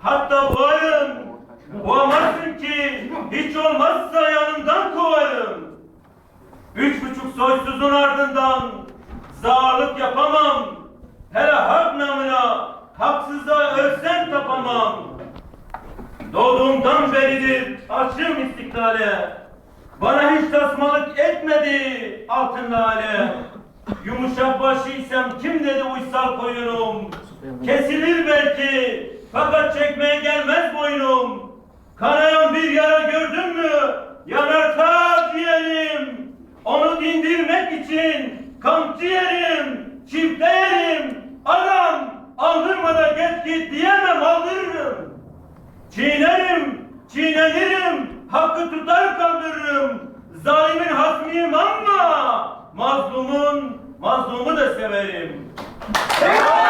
hatta boğarım. Boğamazsın ki hiç olmazsa yanından kovarım. Üç buçuk soysuzun ardından zağırlık yapamam. Hele hak namına haksızlığa ölsem tapamam. Doğduğumdan beridir açığım istiklale. Bana hiç tasmalık etmedi altın lale. Yumuşak başıysam kim dedi uysal koyunum. Kesilir belki fakat çekmeye gelmez boynum. Kanayan bir yara gördün mü yanar ta ciğerim. Onu dindirmek için kamçı yerim, çifte yerim. Adam aldırmadan geç git diyemem aldırırım. Çiğnerim, çiğnenirim, hakkı tutar kaldırırım. Zalimin hasmiyim ama mazlumun, mazlumu da severim. Eyvallah!